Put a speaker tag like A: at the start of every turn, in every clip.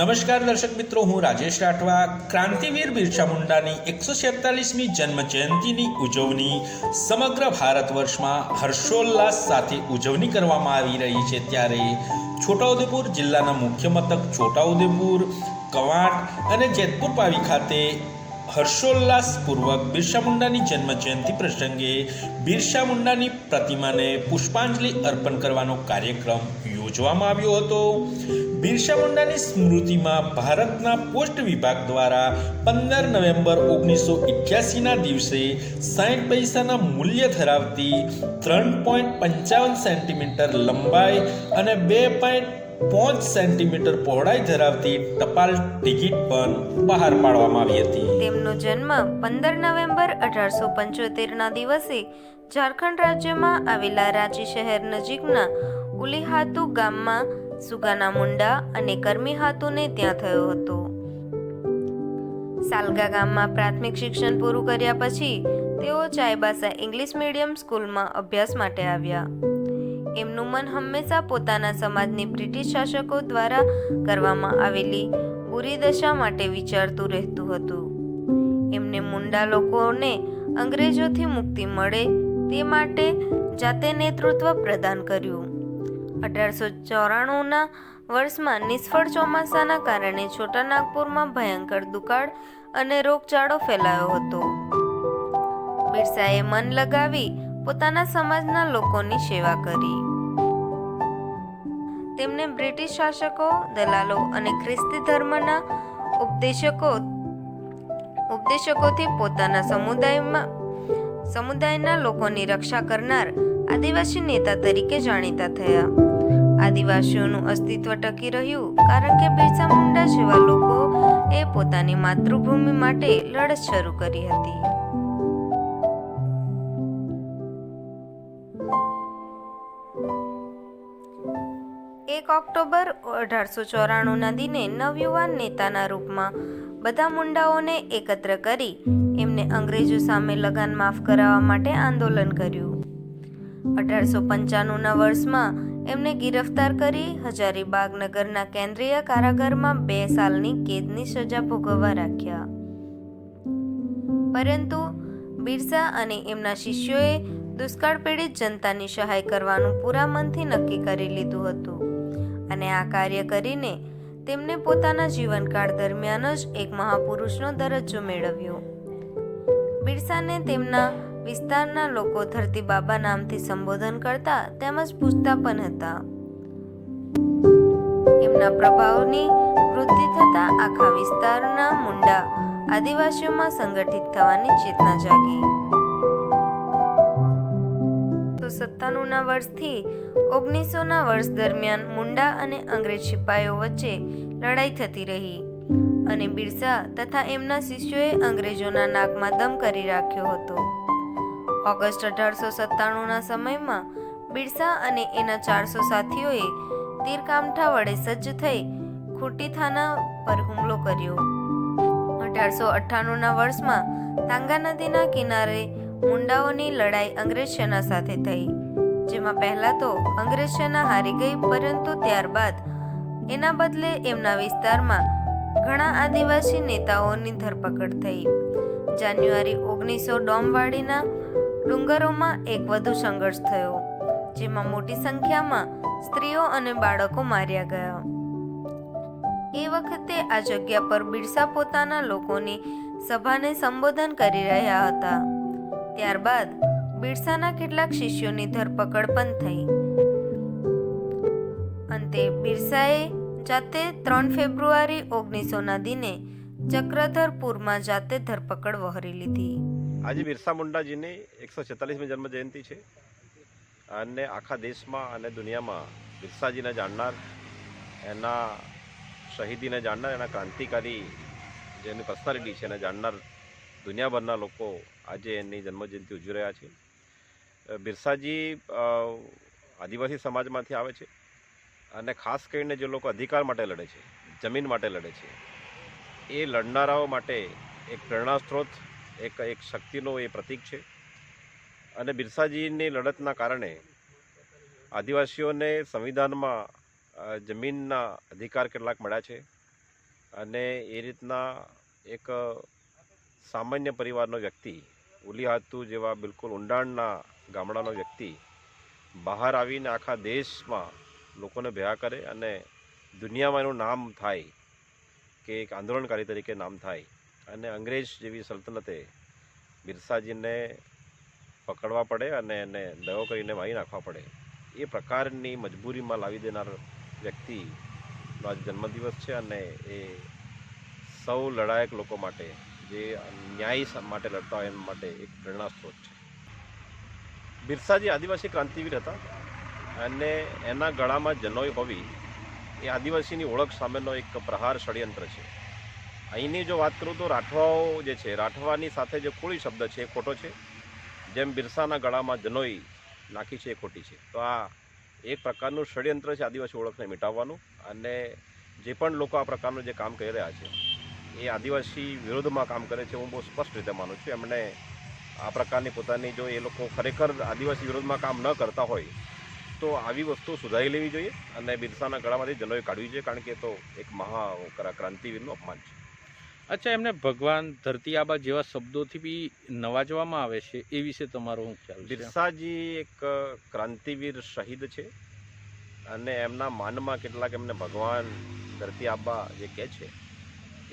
A: નમસ્કાર દર્શક મિત્રો, હું રાજેશ રાઠવા. ક્રાંતિવીર બિરસા મુંડાની એકસો છેતાલીસમી જન્મ જયંતિની ઉજવણી સમગ્ર ભારત વર્ષમાં હર્ષોલ્લાસ સાથે ઉજવણી કરવામાં આવી રહી છે. ત્યારે છોટાઉદેપુર જિલ્લાના મુખ્ય મથક છોટાઉદેપુર, કવાંટ અને જેતપુર પાવી ખાતે હર્ષોલ્લાસપૂર્વક બિરસા મુંડાની જન્મ જયંતિ પ્રસંગે બિરસા મુંડાની પ્રતિમાને પુષ્પાંજલિ અર્પણ કરવાનો કાર્યક્રમ યોજવામાં આવ્યો હતો. બિરસા મુંડાની સ્મૃતિમાં ભારતના પોસ્ટ વિભાગ દ્વારા પંદર નવેમ્બર ઓગણીસો ઇઠ્યાસીના દિવસે સાઠ પૈસાના મૂલ્ય ધરાવતી ત્રણ પોઈન્ટ પંચાવન સેન્ટીમીટર લંબાઈ અને બે પોઈન્ટ પાંચ સેન્ટીમીટર પહોળાઈ ધરાવતી ટપાલ ટિકિટ પણ બહાર પાડવામાં આવી હતી.
B: તેમનો જન્મ પંદર નવેમ્બર અઢારસો પંચોતેરના દિવસે ઝારખંડ રાજ્યમાં આવેલા રાંચી શહેર નજીકના ઉલીહાતુ ગામમાં સુગાના મુંડા અને કર્મી હાતુને ત્યાં થયો હતો. સાલગા ગામમાં પ્રાથમિક શિક્ષણ પૂરું કર્યા પછી તેઓ ચાયબાસા ઇંગ્લિશ મીડિયમ સ્કૂલમાં અભ્યાસ માટે આવ્યા. એમનું મન હંમેશા પોતાના સમાજની બ્રિટિશ શાસકો દ્વારા કરવામાં આવેલી બુરી દશા માટે વિચારતું રહેતું હતું. એમને મુંડા લોકોને અંગ્રેજોથી મુક્તિ મળે તે માટે જાતે નેતૃત્વ પ્રદાન કર્યું. અઢારસો ચોરાણુંના વર્ષમાં નિષ્ફળ ચોમાસાના કારણે છોટા નાગપુરમાં ભયંકર દુકાળ અને રોગચાળો ફેલાયો હતો. બિરસાએ મન લગાવી પોતાના સમાજના લોકોની સેવા કરી. તેમને બ્રિટિશ શાસકો, દલાલો અને ખ્રિસ્તી ધર્મના ઉપદેશકો, ઉપદેશકોથી પોતાના સમુદાયમાં, સમુદાયના લોકોની રક્ષા કરનાર આદિવાસી નેતા તરીકે જાણીતા થયા. આદિવાસીઓનું અસ્તિત્વ ટકી રહ્યું કારણ કે બિરસા મુંડા જેવા લોકો એ પોતાની માતૃભૂમિ માટે લડત શરૂ કરી હતી. એક ઓક્ટોબર અઢારસો ચોરાણુંના દિને નવયુવાન નેતાના રૂપમાં બધા મુંડાઓને એકત્ર કરી એમને અંગ્રેજો સામે લગાન માફ કરાવવા માટે આંદોલન કર્યું. અઢારસો પંચાણુંના વર્ષમાં એમને ગિરફ્તાર કરી હજારીબાગ નગરના કેન્દ્રીય કારાગારમાં બે સાલની કેદની સજા ભોગવવા રાખ્યા. પરંતુ બિરસા અને એમના શિષ્યોએ દુષ્કાળ પીડિત જનતાની સહાય કરવાનું પૂરા મનથી નક્કી કરી લીધું હતું. અને આ કાર્ય કરીને તેમને પોતાના જીવનકાળ દરમિયાન જ એક મહાપુરુષનો દરજ્જો મેળવ્યો. બિરસાને તેમના વિસ્તારના લોકો ધરતી બાબા નામથી સંબોધન કરતા તેમજ પૂછતા પણ હતા. એમના પ્રભાવની વૃદ્ધિ થતા આખા વિસ્તારના મુંડા આદિવાસીઓમાં સંગઠિત થવાની ચેતના જાગી. સત્તાણુંના વર્ષથી ઓગણીસોના વર્ષ દરમિયાન મુંડા અને અંગ્રેજ સિપાઈઓ વચ્ચે લડાઈ થતી રહી. અને બિરસા તથા એમના શિષ્યોએ અંગ્રેજોના નાકમાં દમ કરી રાખ્યો હતો. ઓગસ્ટ અઢારસો સત્તાણુંના સમયમાં બિરસા અને એના ચારસો સાથીઓએ તીરકામઠા વડે સજ્જ થઈ ખૂટી થાના પર હુમલો કર્યો. અઢારસો અઠ્ઠાણુંના વર્ષમાં તાંગા નદીના કિનારે મુંડાઓની લડાઈ અંગ્રેજ સેના સાથે થઈ, જેમાં પહેલા તો અંગ્રેજ સેના હારી ગઈ, પરંતુ ત્યારબાદ એના બદલે એમના વિસ્તારમાં ઘણા આદિવાસી નેતાઓની ધરપકડ થઈ. જાન્યુઆરી ઓગણીસો ડોમવાડીના ડુંગરોમાં એક વધુ સંઘર્ષ થયો, જેમાં મોટી સંખ્યામાં સ્ત્રીઓ અને બાળકો માર્યા ગયા. એ વખતે આ જગ્યા પર બિરસા પોતાના લોકોની સભાને સંબોધન કરી રહ્યા હતા. ત્યારબાદ બિરસાના કેટલાક શિષ્યોની ધરપકડ પણ થઈ. અંતે બિરસાએ જાતે ત્રણ ફેબ્રુઆરી ઓગણીસોના દિને ચક્રધરપુરમાં જાતે ધરપકડ વહરી લીધી.
C: આજે બિરસા મુંડાજીની એકસો છેતાલીસમી જન્મ જયંતિ છે. અને આખા દેશમાં અને દુનિયામાં બિરસાજીને જાણનાર, એના શહીદીને જાણનાર, એના ક્રાંતિકારી જેની પર્સનાલિટી છે, એને જાણનાર દુનિયાભરના લોકો આજે એની જન્મજયંતિ ઉજવી રહ્યા છે. બિરસાજી આદિવાસી સમાજમાંથી આવે છે અને ખાસ કરીને જે લોકો અધિકાર માટે લડે છે, જમીન માટે લડે છે, એ લડનારાઓ માટે એક પ્રેરણા સ્ત્રોત, એક એક શક્તિનો એ પ્રતીક છે. અને બિરસાજીની લડતના કારણે આદિવાસીઓને સંવિધાનમાં જમીનના અધિકાર કેટલાક મળ્યા છે અને એ રીતના એક સામાન્ય પરિવારનો વ્યક્તિ ઉલિહાતુ જેવા બિલકુલ ઊંડાણના ગામડાનો વ્યક્તિ બહાર આવીને આખા દેશમાં લોકોને ભેગા કરે અને દુનિયામાં એનું નામ થાય કે એક આંદોલનકારી તરીકે નામ થાય. અને અંગ્રેજ જેવી સલ્તનતે બિરસાજીને પકડવા પડે અને એને દયો કરીને મારી નાખવા પડે. એ પ્રકારની મજબૂરીમાં લાવી દેનાર વ્યક્તિનો આજ જન્મદિવસ છે અને એ સૌ લડાયક લોકો માટે જે ન્યાય માટે લડતા હોય એમ માટે એક પ્રેરણા સ્ત્રોત છે. બિરસાજી આદિવાસી ક્રાંતિવીર હતા અને એના ગળામાં જનોઈ હોવી એ આદિવાસીની ઓળખ સામેનો એક પ્રહાર ષડયંત્ર છે. અહીંની જો વાત કરું તો રાઠવાઓ જે છે, રાઠવાની સાથે જે કોળી શબ્દ છે એ ખોટો છે. જેમ બિરસાના ગળામાં જનોઈ નાખી છે એ ખોટી છે. તો આ એક પ્રકારનું ષડયંત્ર છે આદિવાસી ઓળખને મિટાવવાનું અને જે પણ લોકો આ પ્રકારનું જે કામ કરી રહ્યા છે એ આદિવાસી વિરોધમાં કામ કરે છે હું બહુ સ્પષ્ટ રીતે માનું છું. એમણે આ પ્રકારની પોતાની જો એ લોકો ખરેખર આદિવાસી વિરોધમાં કામ ન કરતા હોય તો આવી વસ્તુ સુધારી લેવી જોઈએ અને બિરસાના ગળામાંથી જનોએ કાઢવી જોઈએ કારણ કે તો એક મહા ક્રા- ક્રાંતિવીરનું અપમાન છે.
D: અચ્છા એમને ભગવાન ધરતી આબા જેવા શબ્દોથી બી નવાજવામાં આવે છે એ વિશે તમારો હું ખ્યાલ
C: બિરસાજી એક ક્રાંતિવીર શહીદ છે અને એમના માનમાં કેટલાક એમને ભગવાન ધરતી આબા જે કહે છે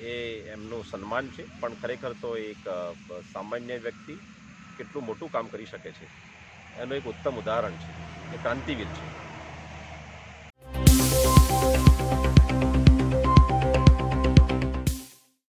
C: એ એમનું સન્માન છે, પણ ખરેખર તો એક સામાન્ય વ્યક્તિ કેટલું મોટું કામ કરી શકે છે. એનું એક ઉત્તમ ઉદાહરણ છે, એ ક્રાંતિવીર છે.